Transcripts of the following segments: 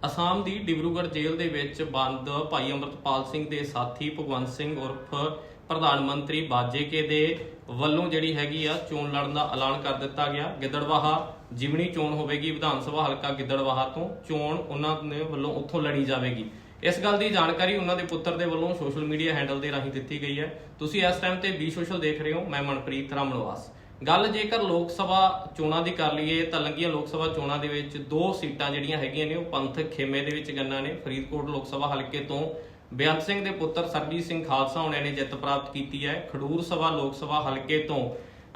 ਅਸਾਮ ਦੀ ਡਿਬਰੂਗੜ੍ਹ ਜੇਲ੍ਹ ਦੇ ਵਿੱਚ ਬੰਦ ਭਾਈ ਅਮਰਤਪਾਲ ਸਿੰਘ ਦੇ ਸਾਥੀ ਭਗਵੰਤ ਸਿੰਘ ਉਰਫ ਪ੍ਰਧਾਨ ਮੰਤਰੀ ਬਾਜੇਕੇ ਦੇ ਵੱਲੋਂ ਜਿਹੜੀ ਹੈਗੀ ਆ ਚੋਣ ਲੜਨ ਦਾ ਐਲਾਨ ਕਰ ਦਿੱਤਾ ਗਿਆ। ਗਿੱਦੜਵਾਹਾ ਜਿਮਣੀ ਚੋਣ ਹੋਵੇਗੀ, ਵਿਧਾਨ ਸਭਾ ਹਲਕਾ ਗਿੱਦੜਵਾਹਾ ਤੋਂ ਚੋਣ ਉਹਨਾਂ ਦੇ ਵੱਲੋਂ ਉੱਥੋਂ ਲੜੀ ਜਾਵੇਗੀ। ਇਸ ਗੱਲ ਦੀ ਜਾਣਕਾਰੀ ਉਹਨਾਂ ਦੇ ਪੁੱਤਰ ਦੇ ਵੱਲੋਂ ਸੋਸ਼ਲ ਮੀਡੀਆ ਹੈਂਡਲ ਦੇ ਰਾਹੀਂ ਦਿੱਤੀ ਗਈ ਹੈ। ਤੁਸੀਂ ਇਸ ਟਾਈਮ ਤੇ ਬੀ ਸੋਸ਼ਲ ਦੇਖ ਰਹੇ ਹੋ, ਮੈਂ ਮਨਪ੍ਰੀਤ ਰਾਮਨਵਾਸ। ਗੱਲ ਜੇਕਰ ਲੋਕ ਸਭਾ ਚੋਣਾਂ ਦੀ ਕਰ ਲਈਏ ਤਾਂ ਲੰਗੀਆਂ ਲੋਕ ਸਭਾ ਚੋਣਾਂ ਦੇ ਵਿੱਚ ਦੋ ਸੀਟਾਂ ਜਿਹੜੀਆਂ ਹੈਗੀਆਂ ਨੇ ਉਹ ਪੰਥਕ ਖੇਮੇ ਦੇ ਵਿੱਚ ਗੰਨਾ ਨੇ, ਫਰੀਦਕੋਟ ਲੋਕ ਸਭਾ ਹਲਕੇ ਤੋਂ। ਬੇਅੰਤ ਸਿੰਘ ਦੇ ਪੁੱਤਰ ਸਰਬਜੀਤ ਸਿੰਘ ਖਾਲਸਾ ਹੋਣਿਆਂ ਨੇ ਜਿੱਤ ਪ੍ਰਾਪਤ ਕੀਤੀ ਹੈ। ਖਡੂਰ ਸਭਾ ਲੋਕ ਸਭਾ ਹਲਕੇ ਤੋਂ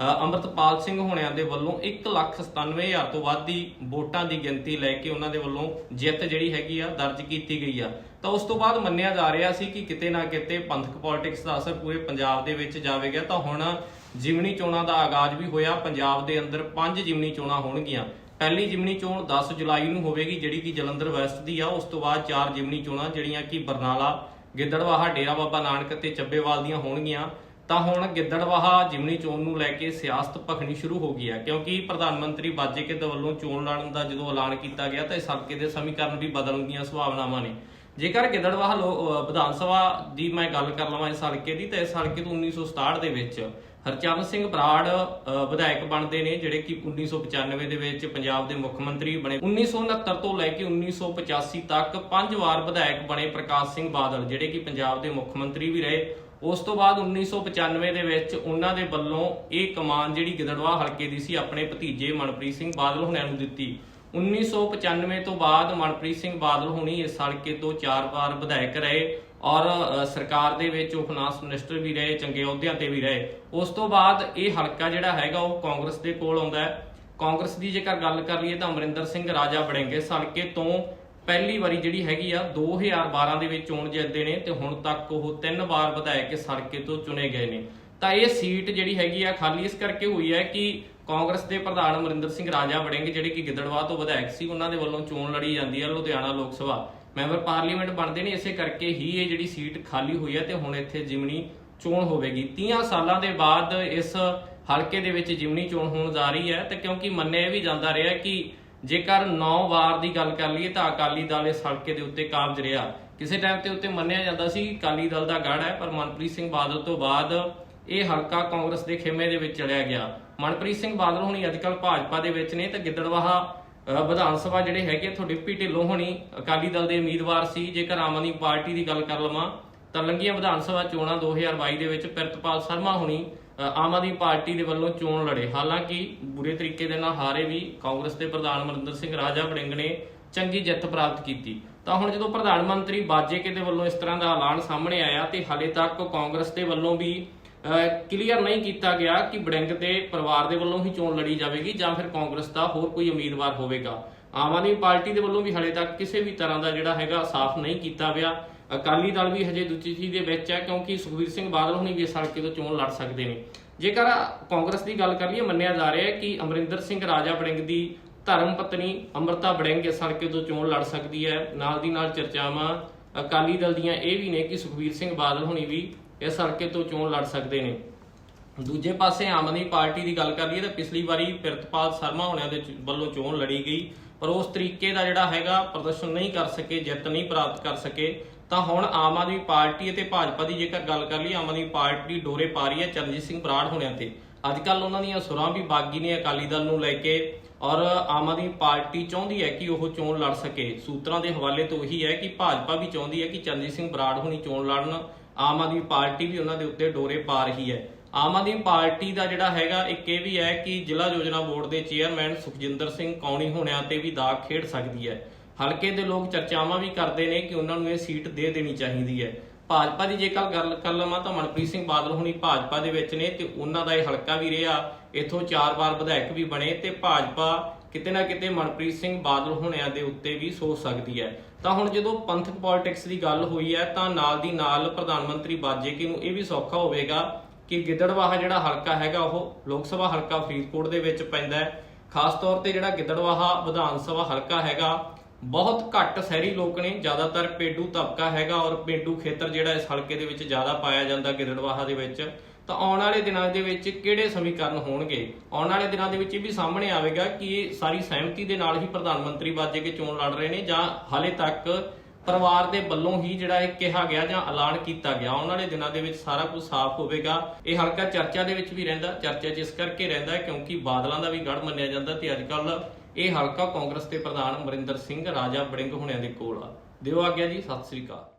ਅੰਮ੍ਰਿਤਪਾਲ ਸਿੰਘ ਹੋਣਿਆਂ ਦੇ ਵੱਲੋਂ 197000 ਤੋਂ ਵੱਧ ਦੀ ਵੋਟਾਂ ਦੀ ਗਿਣਤੀ ਲੈ ਕੇ ਉਹਨਾਂ ਦੇ ਵੱਲੋਂ ਜਿੱਤ ਜਿਹੜੀ ਹੈਗੀ ਆ, ਦਰਜ ਕੀਤੀ ਗਈ ਆ। ਤਾਂ ਉਸ ਤੋਂ ਬਾਅਦ ਮੰਨਿਆ ਜਾ ਰਿਹਾ ਸੀ ਕਿ ਕਿਤੇ ਨਾ ਕਿਤੇ ਪੰਥਕ ਪੋਲਿਟਿਕਸ ਦਾ ਅਸਰ ਪੂਰੇ ਪੰਜਾਬ ਦੇ ਵਿੱਚ ਜਾਵੇਗਾ। ਤਾਂ ਹੁਣ ਜਿਮਨੀ ਚੋਣਾਂ ਦਾ ਆਗਾਜ਼ ਵੀ ਹੋਇਆ। ਪੰਜਾਬ ਦੇ ਅੰਦਰ ਪੰਜ ਜਿਮਨੀ ਚੋਣਾਂ ਹੋਣਗੀਆਂ। ਪਹਿਲੀ ਜਿਮਨੀ ਚੋਣ 10 ਜੁਲਾਈ ਨੂੰ ਹੋਵੇਗੀ, ਜਿਹੜੀ ਕਿ ਜਲੰਧਰ ਵੈਸਟ ਦੀ ਆ। ਉਸ ਤੋਂ ਬਾਅਦ ਚਾਰ ਜਿਮਨੀ ਚੋਣਾਂ, ਜਿਹੜੀਆਂ ਕਿ ਬਰਨਾਲਾ, ਗਿੱਦੜਵਾਹਾ, ਡੇਰਾ ਬਾਬਾ ਨਾਨਕ ਤੇ ਚੱਬੇਵਾਲ ਦੀਆਂ ਹੋਣਗੀਆਂ। ਤਾਂ ਹੁਣ ਗਿੱਦੜਵਾਹਾ ਜਿਮਨੀ ਚੋਣ ਨੂੰ ਲੈ ਕੇ ਸਿਆਸਤ ਭਖਣੀ ਸ਼ੁਰੂ ਹੋ ਗਈ ਹੈ, ਕਿਉਂਕਿ ਪ੍ਰਧਾਨ ਮੰਤਰੀ ਬਾਜੇਕੇ ਦੇ ਵੱਲੋਂ ਚੋਣ ਲੜਨ ਦਾ ਜਦੋਂ ਐਲਾਨ ਕੀਤਾ ਗਿਆ ਤਾਂ ਇਸ ਹਲਕੇ ਦੇ ਸਮੀਕਰਨ ਵੀ ਬਦਲਣ ਦੀਆਂ ਸੰਭਾਵਨਾਵਾਂ ਨੇ। ਜੇਕਰ ਗਿੱਦੜਵਾਹਾ ਵਿਧਾਨ ਸਭਾ ਦੀ ਮੈਂ ਗੱਲ ਕਰ ਲਵਾਂ ਇਸ ਹਲਕੇ ਦੀ, ਤਾਂ ਇਸ ਹਲਕੇ ਤੋਂ 1967 ਦੇ ਵਿੱਚ ਹਰਚਰਨ ਸਿੰਘ ਬਰਾੜ ਵਿਧਾਇਕ ਬਣਦੇ ਨੇ, ਜਿਹੜੇ ਕਿ 1995 ਦੇ ਵਿੱਚ ਪੰਜਾਬ ਦੇ ਮੁੱਖ ਮੰਤਰੀ ਬਣੇ। 1969 ਤੋਂ ਲੈ ਕੇ 1985 ਤੱਕ ਪੰਜ ਵਾਰ ਵਿਧਾਇਕ ਬਣੇ ਪ੍ਰਕਾਸ਼ ਸਿੰਘ ਬਾਦਲ, ਜਿਹੜੇ ਕਿ ਪੰਜਾਬ ਦੇ ਮੁੱਖ ਮੰਤਰੀ ਵੀ ਰਹੇ। ਉਸ ਤੋਂ ਬਾਅਦ 1995 ਦੇ ਵਿੱਚ ਉਹਨਾਂ ਦੇ ਵੱਲੋਂ ਇਹ ਕਮਾਨ ਜਿਹੜੀ ਗਿੱਦੜਵਾ ਹਲਕੇ ਦੀ ਸੀ, ਆਪਣੇ ਭਤੀਜੇ ਮਨਪ੍ਰੀਤ ਸਿੰਘ ਬਾਦਲ ਹੁਣਿਆਂ ਨੂੰ ਦਿੱਤੀ। 1995 ਤੋਂ ਬਾਅਦ ਮਨਪ੍ਰੀਤ ਸਿੰਘ ਬਾਦਲ ਹੁਣੀ ਇਸ ਹਲਕੇ ਤੋਂ ਚਾਰ ਵਾਰ ਵਿਧਾਇਕ ਰਹੇ ਔਰ ਸਰਕਾਰ ਦੇ ਵਿੱਚ ਉਹ ਫਾਈਨਾਂਸ ਮਿਨਿਸਟਰ ਵੀ ਰਹੇ, ਚੰਗੇ ਅਹੁਦਿਆਂ ਤੇ ਵੀ ਰਹੇ। ਉਸ ਤੋਂ ਬਾਅਦ ਇਹ ਹਲਕਾ ਜਿਹੜਾ ਹੈਗਾ ਉਹ ਕਾਂਗਰਸ ਦੇ ਕੋਲ ਆਉਂਦਾ ਹੈ। ਕਾਂਗਰਸ ਦੀ ਜੇਕਰ ਗੱਲ ਕਰ ਲਈਏ ਤਾਂ ਅਮਰਿੰਦਰ ਸਿੰਘ ਰਾਜਾ ਬੜਿੰਗੇ ਇਸ ਹਲਕੇ ਤੋਂ ਪਹਿਲੀ ਵਾਰੀ ਜਿਹੜੀ ਹੈਗੀ ਆ 2012 ਦੇ ਵਿੱਚ ਚੋਣ ਜਿੱਤਦੇ ਨੇ ਤੇ ਹੁਣ ਤੱਕ ਉਹ ਤਿੰਨ ਵਾਰ ਵਿਧਾਇਕ ਇਸ ਤੋਂ ਚੁਣੇ ਗਏ ਨੇ। ਤਾਂ ਇਹ ਸੀਟ ਜਿਹੜੀ ਹੈਗੀ ਆ, ਖਾਲੀ ਇਸ ਕਰਕੇ ਹੋਈ ਹੈ ਕਿ ਕਾਂਗਰਸ ਦੇ ਪ੍ਰਧਾਨ ਅਮਰਿੰਦਰ ਸਿੰਘ ਰਾਜਾ ਵੜਿੰਗ, ਜਿਹੜੇ ਕਿ ਗਿੱਦੜਵਾਹ ਤੋਂ ਵਿਧਾਇਕ ਸੀ, ਉਹਨਾਂ ਦੇ ਵੱਲੋਂ ਚੋਣ ਲੜੀ ਜਾਂਦੀ ਹੈ ਲੁਧਿਆਣਾ ਲੋਕ ਸਭਾ। ਮੈਂਬਰ ਪਾਰਲੀਮੈਂਟ ਬਣਦੇ ਨੇ, ਇਸੇ ਕਰਕੇ ਹੀ ਇਹ ਜਿਹੜੀ ਸੀਟ ਖਾਲੀ ਹੋਈ ਹੈ ਤੇ ਹੁਣ ਇੱਥੇ ਜਿਮਣੀ ਚੋਣ ਹੋਵੇਗੀ। 30 ਸਾਲਾਂ ਦੇ ਬਾਅਦ ਇਸ ਹਲਕੇ ਦੇ ਵਿੱਚ ਜਿਮਨੀ ਚੋਣ ਹੋਣ ਜਾ ਰਹੀ ਹੈ ਤੇ ਕਿਉਂਕਿ ਮੰਨਿਆ ਵੀ ਜਾਂਦਾ ਰਿਹਾ ਕਿ ਜੇਕਰ 9 ਵਾਰ ਦੀ ਗੱਲ ਕਰ ਲਈਏ ਤਾਂ ਅਕਾਲੀ ਦਲ ਇਸ ਹਲਕੇ ਦੇ ਉੱਤੇ ਕਾਬਜ ਰਿਹਾ। ਕਿਸੇ ਟਾਈਮ ਤੇ ਉੱਤੇ ਮੰਨਿਆ ਜਾਂਦਾ ਸੀ ਅਕਾਲੀ ਦਲ ਦਾ ਗੜ ਹੈ, ਪਰ ਮਨਪ੍ਰੀਤ ਸਿੰਘ ਬਾਦਲ ਤੋਂ ਬਾਅਦ ਇਹ ਹਲਕਾ ਕਾਂਗਰਸ ਦੇ ਖੇਮੇ ਦੇ ਵਿੱਚ ਚਲਿਆ ਗਿਆ। ਮਨਪ੍ਰੀਤ ਸਿੰਘ ਬਾਦਲ ਹੁਣੀ ਅੱਜਕੱਲ ਭਾਜਪਾ ਦੇ ਵਿੱਚ ਨੇ ਤਾਂ ਗਿੱਦੜਵਾਹਾ ਵਿਧਾਨ ਸਭਾ ਜਿਹੜੇ ਹੈਗੇ ਇੱਥੋਂ ਡਿਪਟੀ ਢਿੱਲੋਂ ਹੁਣੀ ਅਕਾਲੀ ਦਲ ਦੇ ਉਮੀਦਵਾਰ ਸੀ। ਜੇਕਰ ਆਮ ਆਦਮੀ ਪਾਰਟੀ ਦੀ ਗੱਲ ਕਰ ਲਵਾਂ ਤਾਂ ਲੰਗੀਆਂ ਵਿਧਾਨ ਸਭਾ ਚੋਣਾਂ 2022 ਦੇ ਵਿੱਚ ਪ੍ਰਿਤਪਾਲ ਸ਼ਰਮਾ ਹੁਣੀ ਆਮ ਆਦਮੀ ਪਾਰਟੀ ਦੇ ਵੱਲੋਂ ਚੋਣ ਲੜੇ। ਹਾਲਾਂਕਿ ਬੁਰੇ ਤਰੀਕੇ ਦੇ ਨਾਲ ਹਾਰੇ ਵੀ ਕਾਂਗਰਸ ਦੇ ਪ੍ਰਧਾਨ ਅਮਰਿੰਦਰ ਸਿੰਘ, ਰਾਜਾ ਵੜਿੰਗ ਨੇ ਚੰਗੀ ਜਿੱਤ ਪ੍ਰਾਪਤ ਕੀਤੀ। ਤਾਂ ਹੁਣ ਜਦੋਂ ਪ੍ਰਧਾਨ ਮੰਤਰੀ ਬਾਜੇਕੇ ਦੇ ਵੱਲੋਂ ਇਸ ਤਰ੍ਹਾਂ ਦਾ ਐਲਾਨ ਸਾਹਮਣੇ ਆਇਆ ਤੇ ਹਾਲੇ ਤੱਕ ਕਾਂਗਰਸ ਦੇ ਵੱਲੋਂ ਵੀ ਕਲੀਅਰ ਨਹੀਂ ਕੀਤਾ ਗਿਆ ਕਿ ਬੜਿੰਗ ਦੇ ਪਰਿਵਾਰ ਦੇ ਵੱਲੋਂ ਹੀ ਚੋਣ ਲੜੀ ਜਾਵੇਗੀ ਜਾਂ ਫਿਰ ਕਾਂਗਰਸ ਦਾ ਹੋਰ ਕੋਈ ਉਮੀਦਵਾਰ ਹੋਵੇਗਾ। ਆਮ ਆਦਮੀ ਪਾਰਟੀ ਦੇ ਵੱਲੋਂ ਵੀ ਹਾਲੇ ਤੱਕ ਕਿਸੇ ਵੀ ਤਰ੍ਹਾਂ ਦਾ ਜਿਹੜਾ ਹੈਗਾ ਸਾਫ਼ ਨਹੀਂ ਕੀਤਾ ਗਿਆ। ਅਕਾਲੀ ਦਲ ਵੀ ਹਜੇ ਦੂਜੀ ਦੇ ਵਿੱਚ ਹੈ, ਕਿਉਂਕਿ ਸੁਖਬੀਰ ਸਿੰਘ ਬਾਦਲ ਹੁਣੀ ਵੀ ਇਸ ਹਲਕੇ ਤੋਂ ਚੋਣ ਲੜ ਸਕਦੇ ਨੇ। ਜੇਕਰ ਕਾਂਗਰਸ ਦੀ ਗੱਲ ਕਰ ਲਈਏ, ਮੰਨਿਆ ਜਾ ਰਿਹਾ ਹੈ ਕਿ ਅਮਰਿੰਦਰ ਸਿੰਘ ਰਾਜਾ ਵੜਿੰਗ ਦੀ ਧਰਮ ਪਤਨੀ ਅਮਰਤਾ ਵੜਿੰਗ ਇਸ ਹਲਕੇ ਤੋਂ ਚੋਣ ਲੜ ਸਕਦੀ ਹੈ। ਨਾਲ ਦੀ ਨਾਲ ਚਰਚਾਵਾਂ ਅਕਾਲੀ ਦਲ ਦੀਆਂ ਇਹ ਵੀ ਨੇ ਕਿ ਸੁਖਬੀਰ ਸਿੰਘ ਬਾਦਲ ਹੁਣੀ ਵੀ ਇਸ ਹਲਕੇ ਤੋਂ ਚੋਣ ਲੜ ਸਕਦੇ ਨੇ। ਦੂਜੇ ਪਾਸੇ ਆਮ ਆਦਮੀ ਪਾਰਟੀ ਦੀ ਗੱਲ ਕਰ ਲਈਏ ਤਾਂ ਪਿਛਲੀ ਵਾਰੀ ਪ੍ਰਿਤਪਾਲ ਸ਼ਰਮਾ ਹੋਣਿਆਂ ਦੇ ਵੱਲੋਂ ਚੋਣ ਲੜੀ ਗਈ, ਪਰ ਉਸ ਤਰੀਕੇ ਦਾ ਜਿਹੜਾ ਹੈਗਾ ਪ੍ਰਦਰਸ਼ਨ ਨਹੀਂ ਕਰ ਸਕੇ, ਜਿੱਤ ਨਹੀਂ ਪ੍ਰਾਪਤ ਕਰ ਸਕੇ। ਤਾਂ ਹੁਣ ਆਮ ਆਦਮੀ ਪਾਰਟੀ ਅਤੇ ਭਾਜਪਾ ਦੀ ਜੇਕਰ ਗੱਲ ਕਰ ਲਈ ਆਮ ਆਦਮੀ ਪਾਰਟੀ ਡੋਰੇ ਪਾ ਰਹੀ ਹੈ ਚਰਨਜੀਤ ਸਿੰਘ ਬਰਾੜ ਹੋਣਿਆਂ ਤੇ। ਅੱਜ ਕੱਲ ਉਹਨਾਂ ਦੀਆਂ ਸੁਰਾਂ ਵੀ ਬਾਗੀ ਨੇ ਅਕਾਲੀ ਦਲ ਨੂੰ ਲੈ ਕੇ ਔਰ ਆਮ ਆਦਮੀ ਪਾਰਟੀ ਚਾਹੁੰਦੀ ਹੈ ਕਿ ਉਹ ਚੋਣ ਲੜ ਸਕੇ। ਸੂਤਰਾਂ ਦੇ ਹਵਾਲੇ ਤੋਂ ਇਹੀ ਹੈ ਕਿ ਭਾਜਪਾ ਵੀ ਚਾਹੁੰਦੀ ਹੈ ਕਿ ਚਰਨਜੀਤ ਸਿੰਘ ਬਰਾੜ ਹੋਣੀ ਚੋਣ ਲੜਨ। ਆਮ ਆਦਮੀ ਪਾਰਟੀ ਵੀ ਉਹਨਾਂ ਦੇ ਉੱਤੇ ਡੋਰੇ ਪਾ ਰਹੀ ਹੈ। ਆਮ ਆਦਮੀ ਪਾਰਟੀ ਦਾ ਜਿਹੜਾ ਹੈਗਾ, ਇੱਕ ਇਹ ਵੀ ਹੈ ਕਿ ਜ਼ਿਲ੍ਹਾ ਯੋਜਨਾ ਬੋਰਡ ਦੇ ਚੇਅਰਮੈਨ ਸੁਖਜਿੰਦਰ ਸਿੰਘ ਕੌਣੀ ਹੋਣਿਆਂ ਤੇ ਵੀ ਦਾਗ ਖੇਡ ਸਕਦੀ ਹੈ। ਹਲਕੇ ਦੇ ਲੋਕ ਚਰਚਾਵਾਂ ਵੀ ਕਰਦੇ ਨੇ ਕਿ ਉਹਨਾਂ ਨੂੰ ਇਹ ਸੀਟ ਦੇ ਦੇਣੀ ਚਾਹੀਦੀ ਹੈ। ਭਾਜਪਾ ਦੀ ਜੇਕਰ ਗੱਲ ਕਰ ਲਵਾਂ ਤਾਂ ਮਨਪ੍ਰੀਤ ਸਿੰਘ ਬਾਦਲ ਹੁਣੀ ਭਾਜਪਾ ਦੇ ਵਿੱਚ ਨੇ ਤੇ ਉਹਨਾਂ ਦਾ ਇਹ ਹਲਕਾ ਵੀ ਰਿਹਾ, ਇੱਥੋਂ ਚਾਰ ਵਾਰ ਵਿਧਾਇਕ ਵੀ ਬਣੇ ਤੇ ਭਾਜਪਾ ਕਿਤੇ ਨਾ ਕਿਤੇ ਮਨਪ੍ਰੀਤ ਸਿੰਘ ਬਾਦਲ ਹੋਣਿਆਂ ਦੇ ਉੱਤੇ ਵੀ ਸੋਚ ਸਕਦੀ ਹੈ। ਤਾਂ ਹੁਣ ਜਦੋਂ ਪੰਥਕ ਪੋਲਿਟਿਕਸ ਦੀ ਗੱਲ ਹੋਈ ਹੈ ਤਾਂ ਨਾਲ ਦੀ ਨਾਲ ਪ੍ਰਧਾਨ ਮੰਤਰੀ ਬਾਜੇਕੇ ਨੂੰ ਇਹ ਵੀ ਸੌਖਾ ਹੋਵੇਗਾ ਕਿ ਗਿੱਦੜਵਾਹਾ ਜਿਹੜਾ ਹਲਕਾ ਹੈਗਾ ਉਹ ਲੋਕ ਸਭਾ ਹਲਕਾ ਫਰੀਦਕੋਟ ਦੇ ਵਿੱਚ ਪੈਂਦਾ ਹੈ। ਖਾਸ ਤੌਰ ਤੇ ਜਿਹੜਾ ਗਿੱਦੜਵਾਹਾ ਵਿਧਾਨ ਸਭਾ ਹਲਕਾ ਹੈਗਾ ਬਹੁਤ ਘੱਟ ਸ਼ਹਿਰੀ ਲੋਕ ਨੇ, ਜ਼ਿਆਦਾਤਰ ਪੇਂਡੂ ਤਬਕਾ ਹੈਗਾ ਔਰ ਪੇਂਡੂ ਖੇਤਰ ਜਿਹੜਾ ਇਸ ਹਲਕੇ ਦੇ ਵਿੱਚ ਜ਼ਿਆਦਾ ਪਾਇਆ ਜਾਂਦਾ ਗਿੱਦੜਵਾਹਾ ਦੇ ਵਿੱਚ, ਤਾਂ ਆਉਣ ਵਾਲੇ ਦਿਨਾਂ ਦੇ ਵਿੱਚ ਕਿਹੜੇ ਸਮੀਕਰਨ ਹੋਣਗੇ? ਆਉਣ ਵਾਲੇ ਦਿਨਾਂ ਦੇ ਵਿੱਚ ਇਹ ਵੀ ਸਾਹਮਣੇ ਆਵੇਗਾ ਕਿ ਇਹ ਸਾਰੀ ਸਹਿਮਤੀ ਦੇ ਨਾਲ ਹੀ ਪ੍ਰਧਾਨ ਮੰਤਰੀ ਬਾਜੇ ਕੇ ਚੋਣ ਲੜ ਰਹੇ ਨੇ ਜਾਂ ਹਾਲੇ ਤੱਕ ਪਰਿਵਾਰ ਦੇ ਵੱਲੋਂ ਹੀ ਜਿਹੜਾ ਇਹ ਕਿਹਾ ਗਿਆ ਜਾਂ ਐਲਾਨ ਕੀਤਾ ਗਿਆ। ਆਉਣ ਵਾਲੇ ਦਿਨਾਂ ਦੇ ਵਿੱਚ ਸਾਰਾ ਕੁਝ ਸਾਫ਼ ਹੋਵੇਗਾ। ਇਹ ਹਲਕਾ ਚਰਚਾ ਦੇ ਵਿੱਚ ਵੀ ਰਹਿੰਦਾ, ਚਰਚਾ 'ਚ ਇਸ ਕਰਕੇ ਰਹਿੰਦਾ ਕਿਉਂਕਿ ਬਾਦਲਾਂ ਦਾ ਵੀ ਗੜ ਮੰਨਿਆ ਜਾਂਦਾ ਤੇ ਅੱਜ ਕੱਲ ਇਹ ਹਲਕਾ ਕਾਂਗਰਸ ਦੇ ਪ੍ਰਧਾਨ ਅਮਰਿੰਦਰ ਸਿੰਘ, ਰਾਜਾ ਬੜਿੰਗ ਹੁਣਿਆਂ ਦੇ ਕੋਲ ਆ। ਦਿਓ ਆਗਿਆ ਜੀ, ਸਤਿ ਸ੍ਰੀ ਅਕਾਲ।